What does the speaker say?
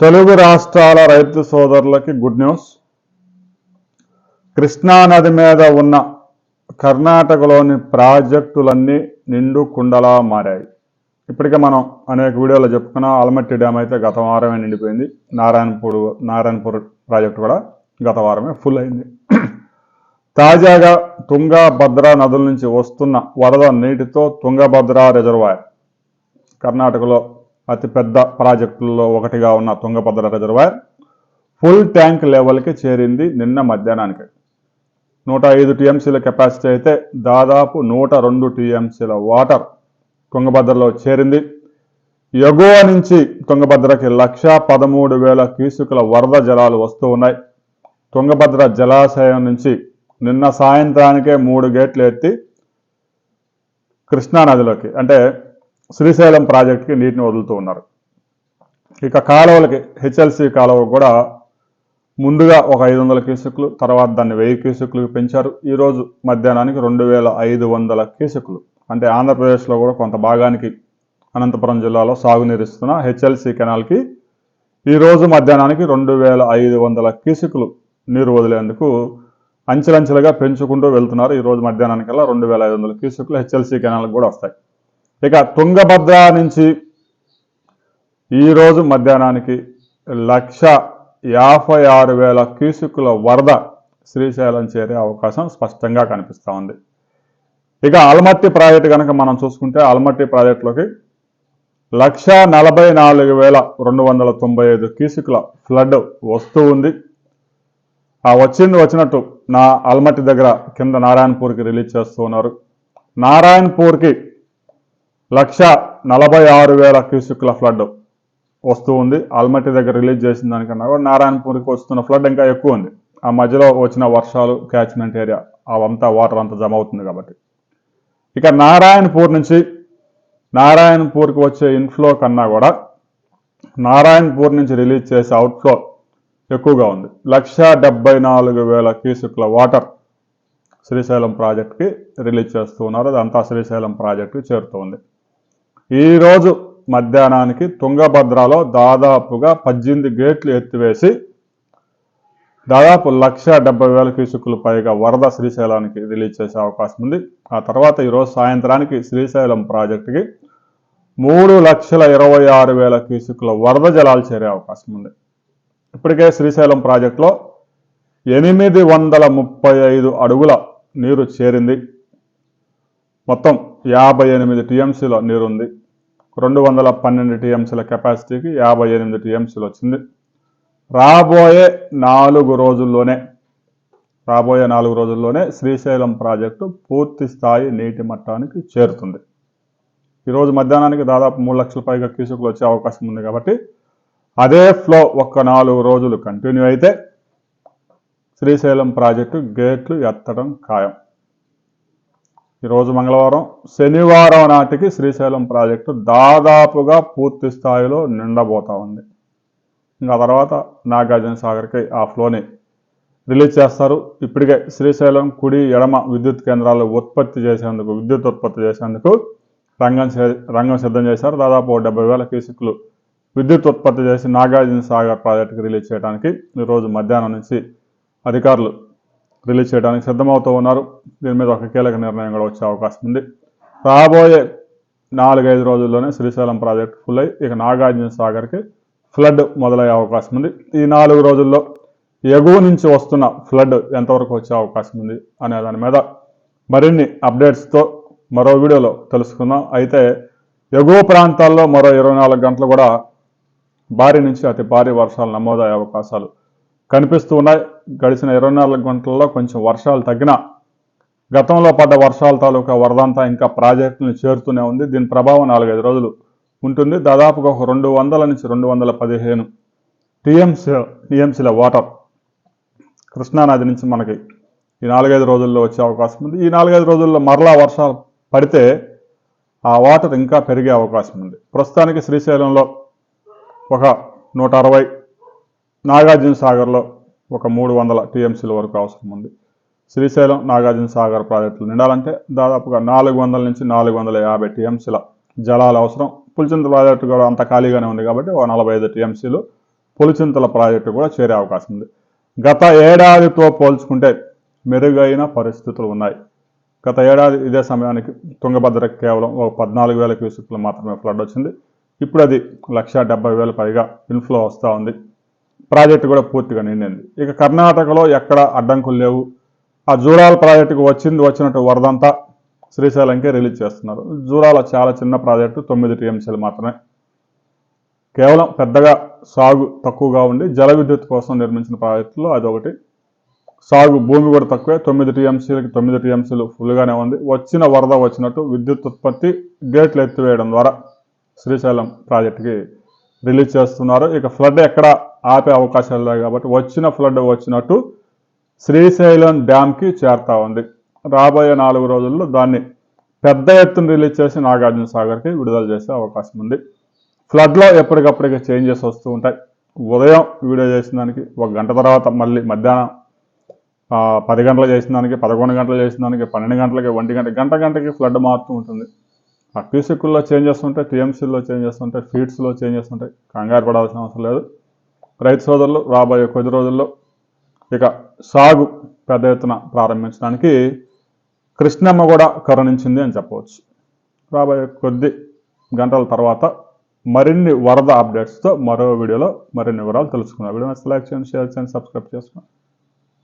తెలుగు రాష్ట్రాల రైతు సోదరులకి గుడ్ న్యూస్. కృష్ణా నది మీద ఉన్న కర్ణాటకలోని ప్రాజెక్టులన్నీ నిండు కుండలా మారాయి. ఇప్పటికే మనం అనేక వీడియోలో చెప్పుకున్న. ఆల్మట్టి డ్యామ్ అయితే గత వారమే నిండిపోయింది. నారాయణపూర్ నారాయణపూర్ ప్రాజెక్టు కూడా గత వారమే ఫుల్ అయింది. తాజాగా తుంగభద్ర నదుల నుంచి వస్తున్న వరద నీటితో తుంగభద్ర రిజర్వాయర్ కర్ణాటకలో అతిపెద్ద ప్రాజెక్టుల్లో ఒకటిగా ఉన్న తుంగభద్ర రిజర్వాయర్ ఫుల్ ట్యాంక్ లెవెల్కి చేరింది నిన్న మధ్యాహ్నానికి. నూట ఐదు టీఎంసీల కెపాసిటీ అయితే దాదాపు నూట రెండు టీఎంసీల వాటర్ తుంగభద్రలో చేరింది. ఎగువ నుంచి తుంగభద్రకి లక్ష పదమూడు వేల క్యూసుకుల వరద జలాలు వస్తూ ఉన్నాయి. తుంగభద్ర జలాశయం నుంచి నిన్న సాయంత్రానికే మూడు గేట్లు ఎత్తి కృష్ణా నదిలోకి అంటే శ్రీశైలం ప్రాజెక్టుకి నీటిని వదులుతూ ఉన్నారు. ఇక కాలువలకి హెచ్ఎల్సి కాలువ కూడా ముందుగా ఒక ఐదు వందల క్యూసెక్లు తర్వాత దాన్ని వెయ్యి క్యూసెక్లకు పెంచారు. ఈరోజు మధ్యాహ్నానికి రెండు వేల ఐదు వందల క్యూసెక్లు. అంటే ఆంధ్రప్రదేశ్లో కూడా కొంత భాగానికి అనంతపురం జిల్లాలో సాగునీరుస్తున్న హెచ్ఎల్సి కెనాల్కి ఈరోజు మధ్యాహ్నానికి రెండు వేల ఐదు వందల క్యూసెక్లు నీరు వదిలేందుకు అంచెలంచెలుగా పెంచుకుంటూ వెళ్తున్నారు. ఈరోజు మధ్యాహ్నానికల్లా రెండు వేల ఐదు వందల క్యూసెక్లు హెచ్ఎల్సి కెనాల్కి కూడా వస్తాయి. ఇక తుంగభద్ర నుంచి ఈరోజు మధ్యాహ్నానికి లక్ష యాభై ఆరు వేల క్యూసిక్కుల వరద శ్రీశైలం చేరే అవకాశం స్పష్టంగా కనిపిస్తూ ఉంది. ఇక అల్మట్టి ప్రాజెక్టు కనుక మనం చూసుకుంటే అల్మట్టి ప్రాజెక్టులోకి లక్ష నలభై నాలుగు వేల రెండు వందల తొంభై ఐదు క్యూసిక్ల ఫ్లడ్ వస్తూ ఉంది. ఆ వచ్చింది వచ్చినట్టు నా అల్మట్టి దగ్గర కింద నారాయణపూర్కి రిలీజ్ చేస్తూ ఉన్నారు. నారాయణపూర్కి లక్ష నలభై ఆరు వేల క్యూసిక్ల ఫ్లడ్ వస్తూ ఉంది. ఆల్మట్టి దగ్గర రిలీజ్ చేసిన దానికన్నా కూడా నారాయణపూర్కి వస్తున్న ఫ్లడ్ ఇంకా ఎక్కువ ఉంది. ఆ మధ్యలో వచ్చిన వర్షాలు క్యాచ్మెంట్ ఏరియా అవంతా వాటర్ అంతా జమ అవుతుంది కాబట్టి. ఇక నారాయణపూర్ నుంచి నారాయణపూర్కి వచ్చే ఇన్ఫ్లో కన్నా కూడా నారాయణపూర్ నుంచి రిలీజ్ చేసే అవుట్ఫ్లో ఎక్కువగా ఉంది. లక్ష డెబ్బై నాలుగు వేల క్యూసిక్ల వాటర్ శ్రీశైలం ప్రాజెక్ట్కి రిలీజ్ చేస్తూ ఉన్నారు. అదంతా శ్రీశైలం ప్రాజెక్టుకి చేరుతోంది ఈరోజు మధ్యాహ్నానికి తుంగభద్రలో దాదాపుగా పద్దెనిమిది గేట్లు ఎత్తివేసి దాదాపు లక్ష డెబ్బై వేల క్యూసుకులు పైగా వరద శ్రీశైలానికి రిలీజ్ చేసే అవకాశం ఉంది. ఆ తర్వాత ఈరోజు సాయంత్రానికి శ్రీశైలం ప్రాజెక్టుకి మూడు లక్షల ఇరవై ఆరు వేల క్యూసుకుల వరద జలాలు చేరే అవకాశం ఉంది. ఇప్పటికే శ్రీశైలం ప్రాజెక్టులో ఎనిమిది వందల ముప్పై ఐదు అడుగుల నీరు చేరింది. మొత్తం యాభై ఎనిమిది టీఎంసీల నీరుంది. రెండు వందల పన్నెండు టీఎంసీల కెపాసిటీకి యాభై ఎనిమిది టీఎంసీలు వచ్చింది. రాబోయే నాలుగు రోజుల్లోనే రాబోయే నాలుగు రోజుల్లోనే శ్రీశైలం ప్రాజెక్టు పూర్తి స్థాయి నీటి మట్టానికి చేరుతుంది. ఈరోజు మధ్యాహ్నానికి దాదాపు మూడు లక్షల పైగా కీసుకులు వచ్చే అవకాశం ఉంది కాబట్టి అదే ఫ్లో ఒక్క నాలుగు రోజులు కంటిన్యూ అయితే శ్రీశైలం ప్రాజెక్టు గేట్లు ఎత్తడం ఖాయం. ఈరోజు మంగళవారం శనివారం నాటికి శ్రీశైలం ప్రాజెక్టు దాదాపుగా పూర్తి స్థాయిలో నిండబోతా ఉంది. ఇంకా తర్వాత నాగార్జున సాగర్కి ఆ ఫ్లోని రిలీజ్ చేస్తారు. ఇప్పటికే శ్రీశైలం కుడి ఎడమ విద్యుత్ కేంద్రాలు ఉత్పత్తి చేసేందుకు విద్యుత్ ఉత్పత్తి చేసేందుకు రంగం రంగం సిద్ధం చేశారు. దాదాపు ఓ డెబ్బై వేల క్యూసిక్లు విద్యుత్ ఉత్పత్తి చేసి నాగార్జున సాగర్ ప్రాజెక్టుకి రిలీజ్ చేయడానికి ఈరోజు మధ్యాహ్నం నుంచి అధికారులు రిలీజ్ చేయడానికి సిద్ధమవుతూ ఉన్నారు. దీని మీద ఒక కీలక నిర్ణయం కూడా వచ్చే అవకాశం ఉంది. రాబోయే నాలుగైదు రోజుల్లోనే శ్రీశైలం ప్రాజెక్ట్ ఫుల్ అయ్యి ఇక నాగార్జున సాగర్కి ఫ్లడ్ మొదలయ్యే అవకాశం ఉంది. ఈ నాలుగు రోజుల్లో ఎగువ నుంచి వస్తున్న ఫ్లడ్ ఎంతవరకు వచ్చే అవకాశం ఉంది అనే దాని మీద మరిన్ని అప్డేట్స్తో మరో వీడియోలో తెలుసుకుందాం. అయితే ఎగువ ప్రాంతాల్లో మరో ఇరవై నాలుగు గంటలు కూడా భారీ నుంచి అతి భారీ వర్షాలు నమోదయ్యే అవకాశాలు కనిపిస్తూ ఉన్నాయి. గడిచిన ఇరవై నాలుగు గంటల్లో కొంచెం వర్షాలు తగ్గినా గతంలో పడ్డ వర్షాల తాలూకా వరదంతా ఇంకా ప్రాజెక్టులను చేరుతూనే ఉంది. దీని ప్రభావం నాలుగైదు రోజులు ఉంటుంది. దాదాపుగా ఒక రెండు వందల నుంచి రెండు వందల పదిహేను టీఎంసీ టీఎంసీల వాటర్ కృష్ణానది నుంచి మనకి ఈ నాలుగైదు రోజుల్లో వచ్చే అవకాశం ఉంది. ఈ నాలుగైదు రోజుల్లో మరలా వర్షాలు పడితే ఆ వాటర్ ఇంకా పెరిగే అవకాశం ఉంది. ప్రస్తుతానికి శ్రీశైలంలో ఒక నూట అరవై నాగార్జున సాగర్లో ఒక మూడు వందల టీఎంసీల వరకు అవసరం ఉంది. శ్రీశైలం నాగార్జున సాగర్ ప్రాజెక్టులు నిండాలంటే దాదాపుగా నాలుగు వందల నుంచి నాలుగు వందల యాభై టీఎంసీల జలాలు అవసరం. పులిచింత ప్రాజెక్టు కూడా అంత ఖాళీగానే ఉంది కాబట్టి ఒక నలభై ఐదు టీఎంసీలు పులిచింతల ప్రాజెక్టు కూడా చేరే అవకాశం ఉంది. గత ఏడాదితో పోల్చుకుంటే మెరుగైన పరిస్థితులు ఉన్నాయి. గత ఏడాది ఇదే సమయానికి తుంగభద్ర కేవలం ఒక పద్నాలుగు వేల క్యూసెక్లు మాత్రమే ఫ్లడ్ వచ్చింది. ఇప్పుడు అది లక్ష డెబ్బై వేల పైగా ఇన్ఫ్లో వస్తూ ఉంది. ప్రాజెక్టు కూడా పూర్తిగా నిండింది. ఇక కర్ణాటకలో ఎక్కడ అడ్డంకులు లేవు. ఆ జూరాల ప్రాజెక్టుకు వచ్చింది వచ్చినట్టు వరదంతా శ్రీశైలంకే రిలీజ్ చేస్తున్నారు. జూరాల చాలా చిన్న ప్రాజెక్టు తొమ్మిది టీఎంసీలు మాత్రమే. కేవలం పెద్దగా సాగు తక్కువగా ఉండి జల విద్యుత్ కోసం నిర్మించిన ప్రాజెక్టులో అదొకటి. సాగు భూమి కూడా తక్కువే తొమ్మిది టీఎంసీలకి తొమ్మిది టీఎంసీలు ఫుల్గానే ఉంది. వచ్చిన వరద వచ్చినట్టు విద్యుత్ ఉత్పత్తి గేట్లు ఎత్తివేయడం ద్వారా శ్రీశైలం ప్రాజెక్టుకి రిలీజ్ చేస్తున్నారు. ఇక ఫ్లడ్ ఎక్కడ ఆపే అవకాశాలు లేవు కాబట్టి వచ్చిన ఫ్లడ్ వచ్చినట్టు శ్రీశైలం డ్యామ్కి చేరుతా ఉంది. రాబోయే నాలుగు రోజుల్లో దాన్ని పెద్ద ఎత్తున రిలీజ్ చేసి నాగార్జున సాగర్కి విడుదల చేసే అవకాశం ఉంది. ఫ్లడ్లో ఎప్పటికప్పటికి చేంజెస్ వస్తూ ఉంటాయి. ఉదయం వీడియో చేసిన దానికి ఒక గంట తర్వాత మళ్ళీ మధ్యాహ్నం పది గంటలు చేసిన దానికి పదకొండు గంటలు చేసిన దానికి పన్నెండు గంటలకి ఒంటి గంట గంట గంటకి ఫ్లడ్ మారుతూ ఉంటుంది. ఆ క్యూసిక్కుల్లో చేంజెస్ ఉంటాయి టీఎంసీల్లో చేంజెస్ ఉంటాయి ఫీడ్స్లో చేంజెస్ ఉంటాయి. కంగారు పడాల్సిన అవసరం లేదు. రైతు సోదరులు రాబోయే కొద్ది రోజుల్లో ఇక సాగు పెద్ద ఎత్తున ప్రారంభించడానికి కృష్ణమ్మ కూడా కరుణించింది అని చెప్పవచ్చు. రాబోయే కొద్ది గంటల తర్వాత మరిన్ని వరద అప్డేట్స్తో మరో వీడియోలో మరిన్ని వివరాలు తెలుసుకుందాం. వీడియో నచ్చితే లైక్ చేయండి షేర్ చేయండి సబ్స్క్రైబ్ చేసుకోండి.